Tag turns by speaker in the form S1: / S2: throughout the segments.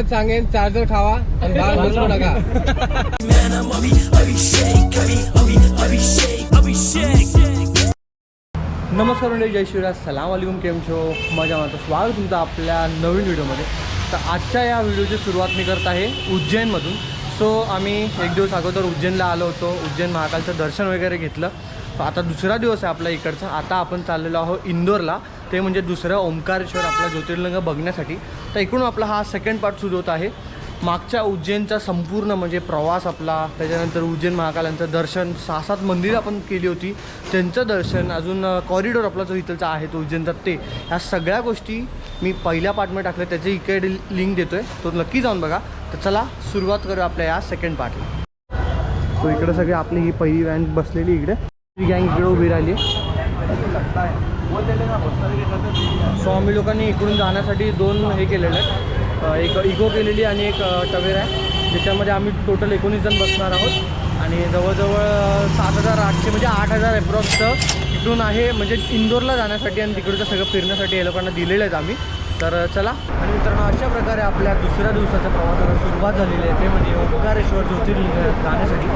S1: एकच सांगेन चार्जर खावा आणि बाहेर बसू नका. नमस्कार म्हणजे जय शिवराज. सलाम वालेकुम केम शो मजा मारतो स्वागत तुमचं आपल्या नवीन व्हिडिओमध्ये. तर आजच्या या व्हिडिओची सुरुवात मी करत आहे उज्जैनमधून. सो आम्ही एक दिवस अगोदर उज्जैनला आलो होतो. उज्जैन महाकालचं दर्शन वगैरे घेतलं. आता दुसरा दिवस आहे आपला इकडचा. आता आपण चाललेलो आहोत इंदोरला. ते म्हणजे दुसरं ओंकारेश्वर आपला ज्योतिर्लिंग बघण्यासाठी. तर इकडून आपला हा सेकंड पार्ट सुरू होत आहे. मागच्या उज्जैनचा संपूर्ण म्हणजे प्रवास आपला त्याच्यानंतर उज्जैन महाकालांचं दर्शन सहा सात मंदिरं आपण केली होती. त्यांचं दर्शन अजून कॉरिडॉर आपला जो इथलचा आहे तो उज्जैनचा ते. ह्या सगळ्या गोष्टी मी पहिल्या पार्टमध्ये टाकल्या त्याची इकडे लिंक देतो आहे तो नक्की जाऊन बघा. तर चला सुरुवात करू आपल्या या सेकंड पार्टला तो इकडं सगळी आपली ही पहिली वॅन बसलेली इकडे. ही गँग इकडे उभी राहिली. सो आम्ही लोकांनी इकडून जाण्यासाठी दोन हे केलेले आहेत. एक इगो केलेली आणि एक टवेरा टवेर आहे. ज्याच्यामध्ये आम्ही टोटल एकोणीस जण बसणार आहोत. आणि जवळजवळ सात हजार आठशे म्हणजे आठ हजार अप्रॉक्सचं इकडून आहे. म्हणजे इंदोरला जाण्यासाठी आणि तिकडचं सगळं फिरण्यासाठी या लोकांना दिलेलं आहेत आम्ही. तर चला. आणि मित्रांनो अशा प्रकारे आपल्या दुसऱ्या दिवसाच्या प्रवासाला सुरुवात झालेली आहे. ते म्हणजे ओंकारेश्वर ज्योतिर्लिंग जाण्यासाठी.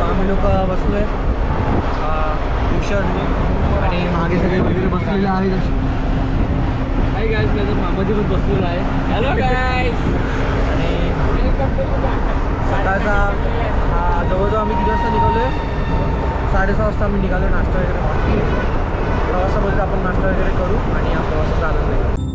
S1: आम्ही लोक बसलो आहे आणि मागे सगळे वगैरे बसलेले आहेत काही गायस नाही तर मामाजी पण बसलेला आहे. हॅलो गायस आणि सकाळचा हा, जवळजवळ आम्ही किती वाजता निघालो आहे साडेसहा वाजता आम्ही निघालो नाश्ता वगैरे. प्रवासामध्ये आपण नाश्ता वगैरे करू आणि या प्रवासाचा आनंद घेऊ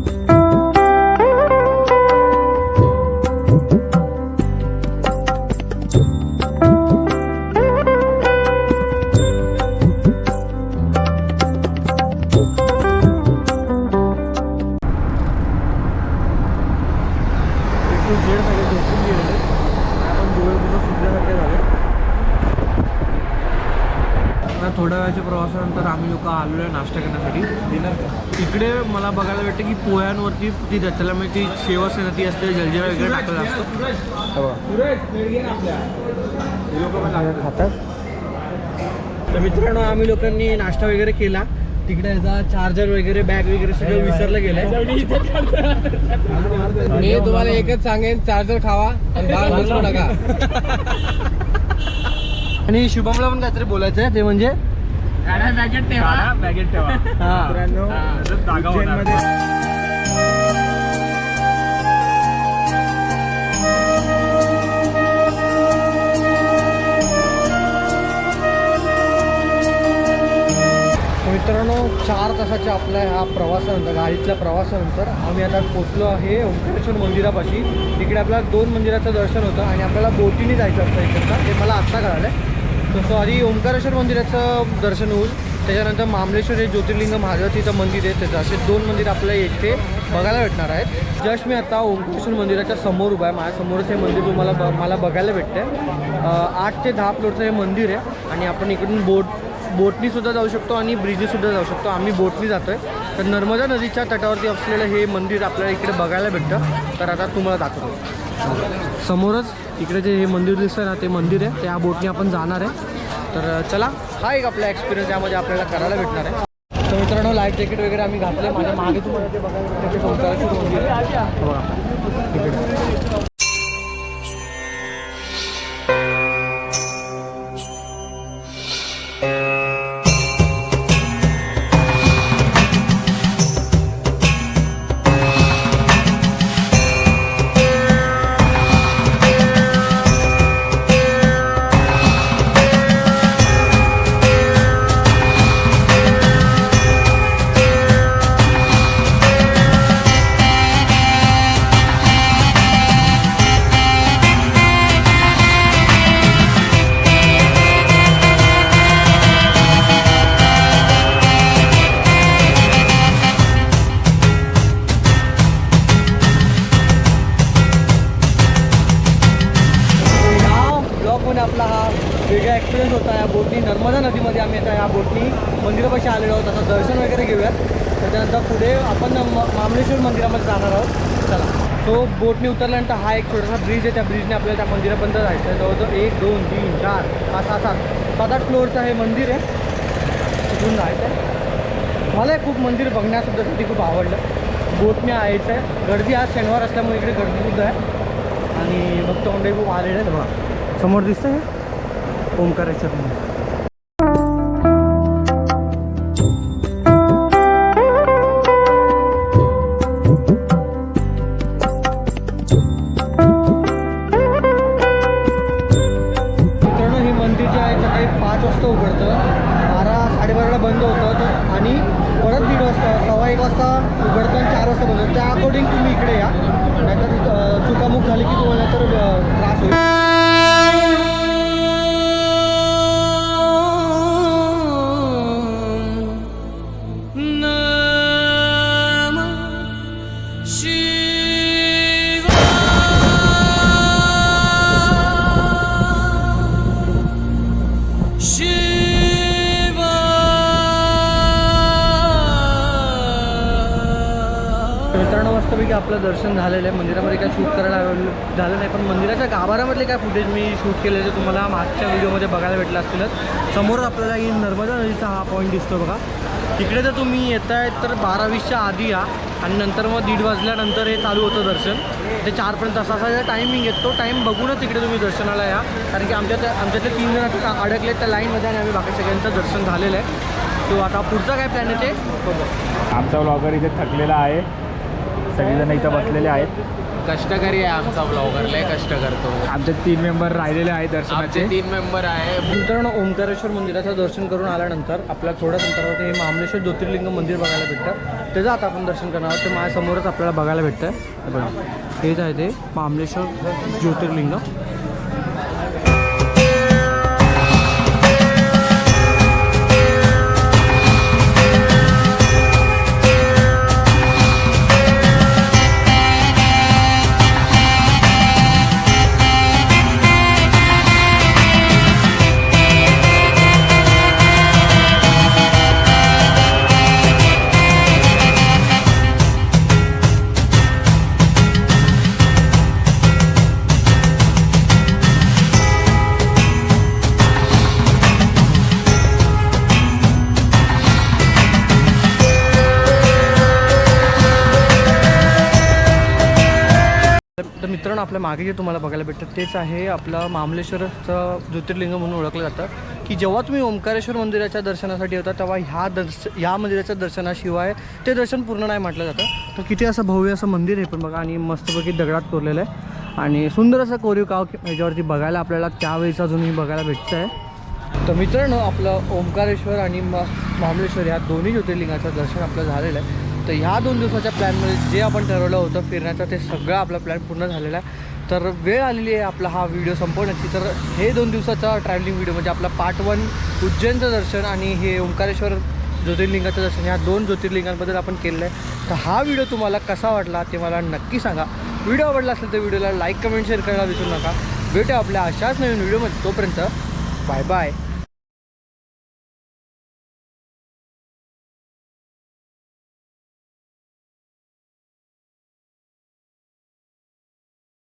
S1: झेड सगळे झोपून गेलेले. आपण डोळे पूर्ण सुटल्यासारखे झाले. आता थोड्या वेळाच्या प्रवासानंतर आम्ही लोक आलेलो आहे नाश्ता करण्यासाठी. डिनर इकडे मला बघायला भेटतं की पोह्यांवरती ती त्याला म्हणजे ती शेव असते ना ती असते. जलजिरा वगैरे टाकलेलं असतं खातात. तर मित्रांनो आम्ही लोकांनी नाश्ता वगैरे केला. तिकडे याचा चार्जर वगैरे बॅग वगैरे सगळं विसरलं गेलंय.
S2: मी तुम्हाला एकच सांगेन चार्जर खावा आणि बाहेर बसू नका.
S1: आणि शुभमला पण काहीतरी बोलायचं आहे ते म्हणजे?
S3: बॅगेट ठेवा.
S1: हा.
S3: मित्रांनो
S1: मित्रांनो चार तासाच्या आपल्या ह्या प्रवासानंतर गाडीतल्या प्रवासानंतर आम्ही आता पोचलो आहे ओंकारेश्वर मंदिरापाशी. तिकडे आपल्याला दोन मंदिराचं दर्शन होतं आणि आपल्याला बोटीने जायचं असतं इकडचं ते मला आत्ता कळालं आहे तसं आधी ओंकारेश्वर मंदिराचं दर्शन होईल त्याच्यानंतर मामलेश्वर हे ज्योतिर्लिंग महादेवाचं मंदिर आहे. त्याचं असे दोन मंदिर आपल्या इथे बघायला भेटणार आहेत. जस्ट मी आता ओंकारेश्वर मंदिराच्या समोर उभा आहे. माझ्यासमोरच हे मंदिर तुम्हाला ब मला बघायला भेटतं आहे आठ ते दहा फ्लोरचं हे मंदिर आहे आणि आपण इकडून बोट बोटनीसुद्धा जाऊ शकतो आणि ब्रिजनीसुद्धा जाऊ शकतो. आम्ही बोटनी जातो आहे तर नर्मदा नदीच्या तटावरती असलेलं हे मंदिर आपल्याला इकडे बघायला भेटतं. तर आता तुम्हाला दाखवतो. समोरच इकडे जे हे मंदिर दिसतं ना ते मंदिर आहे. त्या बोटनी आपण जाणार आहे. तर चला हा एक आपला एक्सपिरियन्स यामध्ये आपल्याला करायला भेटणार आहे. तर मित्रांनो लाईफ जॅकेट वगैरे आम्ही घातले. माझ्या मागे तुम्हाला ते बघायला ब्लॉगमध्ये आपला हा वेगळा एक्सपिरियन्स होता या बोटनी. नर्मदा नदीमध्ये आम्ही आता या बोटनी मंदिरापाशी आलेलो आहोत. आता दर्शन वगैरे घेऊयात. त्याच्यानंतर पुढे आपण म मामलेश्वर मंदिरामध्ये जाणार आहोत. चला. तो बोटनी उतरल्यानंतर हा एक छोटासा ब्रिज आहे. त्या ब्रिजने आपल्याला त्या मंदिरापर्यंत जायचं आहे. जवळजवळ एक दोन तीन चार पाच सहा सात सात आठ फ्लोअरचं हे मंदिर आहे. तिथून जायचं आहे. मला खूप मंदिर बघण्यासुद्धासाठी खूप आवडलं. बोटने यायचं आहे. गर्दी आज शनिवार असल्यामुळे इकडे गर्दीसुद्धा आहे. आणि भक्त मंडळी खूप आलेले आहेत बघा. समोर दिसत आहे ओंकारेश्वर मंदिर. पाच वाजता उघडतं. बारा बंद होतं. आणि परत वाजता सव्वा एक वाजता आणि चार वाजता बंद त्या अकॉर्डिंग तुम्ही इकडे या. नाहीतर अं, चुकामुक झाली की तुम्हाला तर त्रास होईल. मित्रांनो आपलं दर्शन झालेलं आहे. मंदिरामध्ये काय शूट करायला झालं नाही. पण मंदिराच्या गाभाऱ्यामधले काय फुटेज मी शूट केले ते तुम्हाला मागच्या व्हिडिओमध्ये बघायला भेटलं असतीलच. समोर आपल्याला ही नर्मदा नदीचा हा पॉईंट दिसतो बघा. तिकडे जर तुम्ही येत आहे तर बारावीसच्या आधी या. आणि नंतर मग दीड वाजल्यानंतर हे चालू होतं दर्शन. ते चारपर्यंत असा असा टायमिंग येतो. तो टाईम बघूनच तिकडे तुम्ही दर्शनाला या. कारण की आमच्या आमच्यातले तीन जण आता अडकले त्या लाईनमध्ये आणि आम्ही बाकी सगळ्यांचं दर्शन झालेलं आहे. तो आता पुढचा काय प्लॅन आहे ते? बघू
S3: आमचा ब्लॉगर इथे थकलेला आहे. सगळेजण इथं बसलेले आहेत.
S2: कष्टकरी आहे आमचा ब्लॉगर लय कष्ट करतो.
S3: आमचे तीन मेंबर राहिलेले आहेत
S2: आमचे
S3: दर्शनाचे.
S2: तीन मेंबर आहे.
S1: मित्रांनो ओंकारेश्वर मंदिराचं दर्शन करून आल्यानंतर आपल्याला थोड्याच अंतरावरती हे महाबळेश्वर ज्योतिर्लिंग मंदिर बघायला भेटतं. त्याचं आता आपण दर्शन करणार आहोत. ते माझ्यासमोरच आपल्याला बघायला भेटतं हे बघा हेच आहे ते महाबळेश्वर ज्योतिर्लिंग. मित्रांनो आपल्या मागे जे तुम्हाला बघायला भेटतं तेच आहे आपलं मामलेश्वरचं ज्योतिर्लिंग म्हणून ओळखलं जातं. की जेव्हा तुम्ही ओंकारेश्वर मंदिराच्या दर्शनासाठी होता तेव्हा ह्या दर्श ह्या मंदिराच्या दर्शनाशिवाय ते दर्शन पूर्ण नाही म्हटलं जातं. तर किती असं भव्य असं मंदिर आहे पण बघा आणि मस्तपैकी दगडात कोरलेलं आहे. आणि सुंदर असं कोरीव काव ह्याच्यावरती बघायला आपल्याला त्यावेळेस अजूनही बघायला भेटतं आहे तर मित्रांनो आपलं ओंकारेश्वर आणि म महाबळेश्वर ह्या दोन्ही ज्योतिर्लिंगाचं दर्शन आपलं झालेलं आहे. तर ह्या दोन दिवसाच्या प्लॅनमध्ये जे आपण ठरवलं होतं फिरण्याचं ते सगळं आपला प्लॅन पूर्ण झालेला आहे. तर वेळ आलेली आहे आपला हा व्हिडिओ संपवण्याची. तर हे दोन दिवसाचा ट्रॅव्हलिंग व्हिडिओ म्हणजे आपला पार्ट वन उज्जैनचं दर्शन आणि हे ओंकारेश्वर ज्योतिर्लिंगाचं दर्शन ह्या दोन ज्योतिर्लिंगांबद्दल आपण केलेलं आहे. तर हा व्हिडिओ तुम्हाला कसा वाटला ते मला नक्की सांगा. व्हिडिओ आवडला असेल तर व्हिडिओला लाईक कमेंट शेअर करायला विसरू नका. भेटू आपल्या अशाच नवीन व्हिडिओमध्ये तोपर्यंत बाय बाय